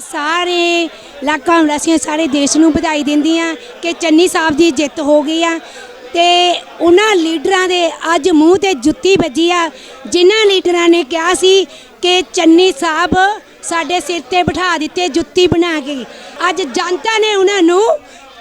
ਸਾਰੇ ਇਲਾਕਾ ਵਾਸੀਆਂ ਸਾਰੇ ਦੇਸ਼ ਨੂੰ ਵਧਾਈ ਦਿੰਦੀ ਆ ਕਿ ਚੰਨੀ ਸਾਹਿਬ ਦੀ ਜਿੱਤ ਹੋ ਗਈ ਆ। ਤੇ ਉਹਨਾਂ ਲੀਡਰਾਂ ਦੇ ਅੱਜ ਮੂੰਹ ਤੇ ਜੁੱਤੀ ਵੱਜੀ ਆ। ਜਿਨ੍ਹਾਂ ਲੀਡਰਾਂ ਨੇ ਕਿਹਾ ਸੀ ਕਿ ਚੰਨੀ ਸਾਹਿਬ ਸਾਡੇ ਸਿਰ ਤੇ ਬਿਠਾ ਦਿੱਤੇ, ਜੁੱਤੀ ਬਣਾ ਕੇ। ਅੱਜ ਜਨਤਾ ਨੇ ਉਹਨਾਂ ਨੂੰ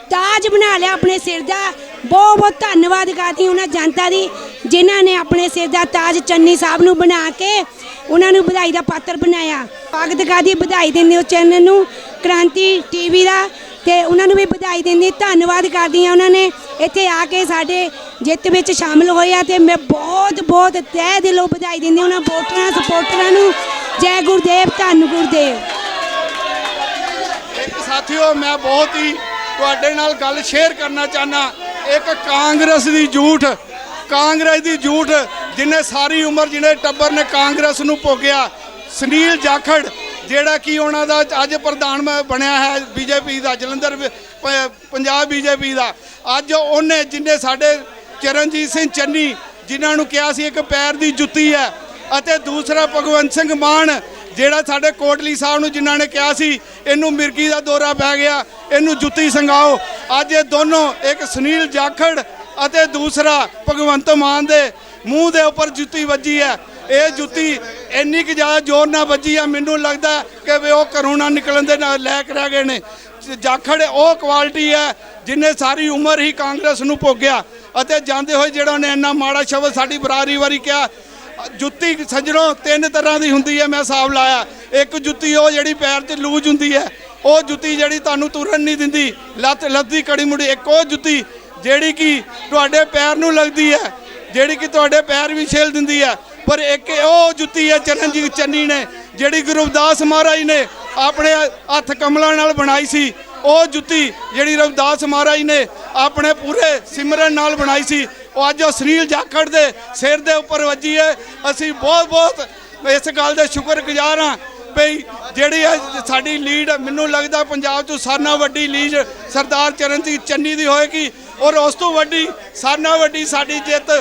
ਤਾਜ ਬਣਾ ਲਿਆ ਆਪਣੇ ਸਿਰ ਦਾ। ਬਹੁਤ ਬਹੁਤ ਧੰਨਵਾਦ ਕਰਦੀ ਉਹਨਾਂ ਜਨਤਾ ਦੀ, ਜਿਨ੍ਹਾਂ ਨੇ ਆਪਣੇ ਸਿਰ ਦਾ ਤਾਜ ਚੰਨੀ ਸਾਹਿਬ ਨੂੰ ਬਣਾ ਕੇ ਉਹਨਾਂ ਨੂੰ ਵਧਾਈ ਦਾ ਪਾਤਰ ਬਣਾਇਆ। ਸਵਾਗਤ ਦੀ ਵਧਾਈ ਦਿੰਦੇ ਉਹ ਚੈਨਲ ਨੂੰ, ਕ੍ਰਾਂਤੀ ਟੀਵੀ ਦਾ, ਤੇ ਉਹਨਾਂ ਨੂੰ ਵੀ ਵਧਾਈ ਦਿੰਦੀ ਧੰਨਵਾਦ ਕਰਦੀ ਆ ਉਹਨਾਂ ਨੇ। ਇੱਥੇ ਆ ਕੇ ਸਾਡੇ ਜਿੱਤ ਵਿੱਚ ਸ਼ਾਮਲ ਹੋਇਆ ਤੇ ਮੈਂ ਬਹੁਤ ਬਹੁਤ ਤਹਿ ਦਿਲੋਂ ਵਧਾਈ ਦਿੰਦੀ ਉਹਨਾਂ ਵੋਟਰਾਂ, ਸਪੋਰਟਰਾਂ ਨੂੰ। ਜੈ ਗੁਰਦੇਵ, ਧੰਨ ਗੁਰਦੇਵ। ਇੱਕ ਸਾਥੀਓ, ਮੈਂ ਬਹੁਤ ਹੀ ਤੁਹਾਡੇ ਨਾਲ ਗੱਲ ਸ਼ੇਅਰ ਕਰਨਾ ਚਾਹਨਾ ਇੱਕ ਕਾਂਗਰਸ ਦੀ ਝੂਠ ਕਾਂਗਰਸ ਦੀ ਝੂਠ ਜਿਨੇ ਸਾਰੀ ਉਮਰ ਜਿਹਨੇ ਟੱਬਰ ਨੇ ਕਾਂਗਰਸ ਨੂੰ ਭੋਗਿਆ, ਸੁਨੀਲ ਜਾਖੜ, ਜਿਹੜਾ ਕਿ ਉਹਨਾਂ ਦਾ ਅੱਜ ਪ੍ਰਧਾਨ ਬਣਿਆ ਹੈ ਬੀਜੇਪੀ ਦਾ, ਜਲੰਧਰ ਵਿ- ਪ- ਪੰਜਾਬ ਬੀਜੇਪੀ ਦਾ। ਅੱਜ ਉਹਨੇ ਜਿਨੇ ਸਾਡੇ ਚਰਨਜੀਤ ਸਿੰਘ ਚੰਨੀ, ਜਿਨ੍ਹਾਂ ਨੂੰ ਕਿਹਾ ਸੀ ਇੱਕ ਪੈਰ ਦੀ ਜੁੱਤੀ ਹੈ, ਅਤੇ ਦੂਸਰਾ ਭਗਵੰਤ ਸਿੰਘ ਮਾਨ, ਜਿਹੜਾ ਸਾਡੇ ਕੋਟਲੀ ਸਾਹਿਬ ਨੂੰ ਜਿਨ੍ਹਾਂ ਨੇ ਕਿਹਾ ਸੀ, ਇਹਨੂੰ ਮਿਰਗੀ ਦਾ ਦੌਰਾ ਪੈ ਗਿਆ, ਇਹਨੂੰ ਜੁੱਤੀ ਸੰਗਾਓ ਅੱਜ ਇਹ ਦੋਨੋਂ, ਇੱਕ ਸੁਨੀਲ ਜਾਖੜ ਅਤੇ ਦੂਸਰਾ ਭਗਵੰਤ ਮਾਨ ਦੇ ਮੂੰਹ ਦੇ ਉੱਪਰ ਜੁੱਤੀ ਵੱਜੀ ਹੈ। ਇਹ ਜੁੱਤੀ ਇੰਨੀ ਕਿ ਜ਼ਿਆਦਾ ਜ਼ੋਰ ਨਾਲ ਵੱਜੀ ਆ ਮੈਨੂੰ ਲੱਗਦਾ ਕਿ ਵੀ ਉਹ ਘਰੋਂ ਨਾ ਨਿਕਲਣ ਦੇ ਨਾਲ ਲੈ ਕੇ ਰਹਿ ਗਏ ਨੇ। ਜਾਖੜ, ਉਹ ਕੁਆਲਿਟੀ ਹੈ ਜਿਨੇ ਸਾਰੀ ਉਮਰ ਹੀ ਕਾਂਗਰਸ ਨੂੰ ਭੋਗਿਆ। ਅਤੇ ਜਾਂਦੇ ਹੋਏ ਜਿਹੜਾ ਉਹਨੇ ਇੰਨਾ ਮਾੜਾ ਸ਼ਬਦ ਸਾਡੀ ਬਰਾਦਰੀ ਵਾਰੀ ਕਿਹਾ, ਜੁੱਤੀ ਸੱਜਣੋਂ ਤਿੰਨ ਤਰ੍ਹਾਂ ਦੀ ਹੁੰਦੀ ਹੈ, ਮੈਂ ਹਿਸਾਬ ਲਾਇਆ। ਇੱਕ ਜੁੱਤੀ ਉਹ ਜਿਹੜੀ ਪੈਰ 'ਚ ਲੂਜ ਹੁੰਦੀ ਹੈ, ਉਹ ਜੁੱਤੀ ਜਿਹੜੀ ਤੁਹਾਨੂੰ ਤੁਰਨ ਨਹੀਂ ਦਿੰਦੀ, ਲੱਤ ਲੱਦੀ ਕੜੀ ਮੁੜੀ, ਇੱਕ ਉਹ ਜੁੱਤੀ ਜਿਹੜੀ ਕਿ ਤੁਹਾਡੇ ਪੈਰ ਨੂੰ ਲੱਗਦੀ ਹੈ। ਜਿਹੜੀ ਕਿ ਤੁਹਾਡੇ ਪੈਰ ਵੀ ਛੇਲ ਦਿੰਦੀ ਹੈ ਪਰ ਇੱਕ ਉਹ ਜੁੱਤੀ ਹੈ ਚਰਨਜੀਤ ਚੰਨੀ ਨੇ, ਜਿਹੜੀ ਗੁਰੂ ਰਵਿਦਾਸ ਮਹਾਰਾਜ ਨੇ ਆਪਣੇ ਹੱਥ ਕਮਲਾਂ ਨਾਲ ਬਣਾਈ ਸੀ, ਉਹ ਜੁੱਤੀ ਜਿਹੜੀ ਰਵਿਦਾਸ ਮਹਾਰਾਜ ਨੇ ਆਪਣੇ ਪੂਰੇ ਸਿਮਰਨ ਨਾਲ ਬਣਾਈ ਸੀ, ਉਹ ਅੱਜ ਉਹ ਸੁਨੀਲ ਜਾਖੜ ਦੇ ਸਿਰ ਦੇ ਉੱਪਰ ਵੱਜੀ ਹੈ। ਅਸੀਂ ਬਹੁਤ ਬਹੁਤ ਇਸ ਗੱਲ ਦੇ ਸ਼ੁਕਰਗੁਜ਼ਾਰ ਹਾਂ ਭਈ ਜਿਹੜੀ ਇਹ ਸਾਡੀ ਲੀਡ, ਮੈਨੂੰ ਲੱਗਦਾ ਪੰਜਾਬ 'ਚ ਸਾਰਿਆਂ ਨਾਲੋਂ ਵੱਡੀ ਲੀਡ ਸਰਦਾਰ ਚਰਨਜੀਤ ਚੰਨੀ ਦੀ ਹੋਏਗੀ, ਔਰ ਉਸ ਤੋਂ ਵੱਡੀ ਸਾਰਿਆਂ ਨਾਲੋਂ ਵੱਡੀ ਸਾਡੀ ਜਿੱਤ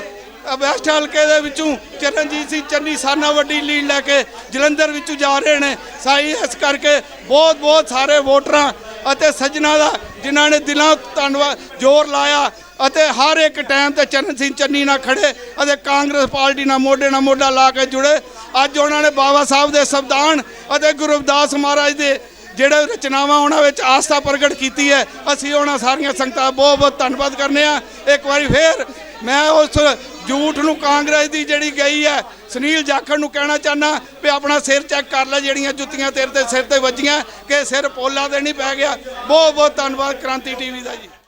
ਵੈਸਟ ਹਲਕੇ ਦੇ ਵਿੱਚੋਂ ਚਰਨਜੀਤ ਸਿੰਘ ਚੰਨੀ ਸਾਰਿਆਂ ਵੱਡੀ ਲੀਡ ਲੈ ਕੇ ਜਲੰਧਰ ਵਿੱਚੋਂ ਜਾ ਰਹੇ ਨੇ। ਸਾਈ, ਇਸ ਕਰਕੇ ਬਹੁਤ ਬਹੁਤ ਸਾਰੇ ਵੋਟਰਾਂ ਅਤੇ ਸੱਜਣਾ ਦਾ ਜਿਨ੍ਹਾਂ ਨੇ ਦਿਲਾਂ ਧੰਨਵਾਦ ਜ਼ੋਰ ਲਾਇਆ ਅਤੇ ਹਰ ਇੱਕ ਟਾਈਮ ਤੇ ਚਰਨ ਸਿੰਘ ਚੰਨੀ ਨਾਲ ਖੜੇ ਅਤੇ ਕਾਂਗਰਸ ਪਾਰਟੀ ਨਾਲ ਮੋਢੇ ਨਾਲ ਮੋਢਾ ਲਾ ਕੇ ਜੁੜੇ। ਅੱਜ ਉਹਨਾਂ ਨੇ ਬਾਬਾ ਸਾਹਿਬ ਦੇ ਸੰਵਿਧਾਨ ਅਤੇ ਗੁਰੂ ਰਵਿਦਾਸ ਮਹਾਰਾਜ ਦੇ ਜਿਹੜੇ ਰਚਨਾਵਾਂ ਉਹਨਾਂ ਵਿੱਚ ਆਸਥਾ ਪ੍ਰਗਟ ਕੀਤੀ ਹੈ, ਅਸੀਂ ਉਹਨਾਂ ਸਾਰੀਆਂ ਸੰਗਤਾਂ ਬਹੁਤ ਬਹੁਤ ਧੰਨਵਾਦ ਕਰਨੇ ਆ। ਇੱਕ ਵਾਰੀ ਫੇਰ ਮੈਂ ਉਸ ਝੂਠ ਨੂੰ ਕਾਂਗਰਸ ਦੀ ਜਿਹੜੀ ਗਈ ਹੈ, ਸੁਨੀਲ ਜਾਖੜ ਨੂੰ ਕਹਿਣਾ ਚਾਹਨਾ ਵੀ ਆਪਣਾ ਸਿਰ ਚੈੱਕ ਕਰ ਲੈ ਜਿਹੜੀਆਂ ਜੁੱਤੀਆਂ ਤੇਰੇ ਤੇ ਸਿਰ ਤੇ ਵੱਜੀਆਂ, ਕਿ ਸਿਰ ਪੋਲਾ ਤੇ ਨਹੀਂ ਪੈ ਗਿਆ। ਬਹੁਤ ਬਹੁਤ ਧੰਨਵਾਦ ਕ੍ਰਾਂਤੀ ਟੀਵੀ ਦਾ ਜੀ।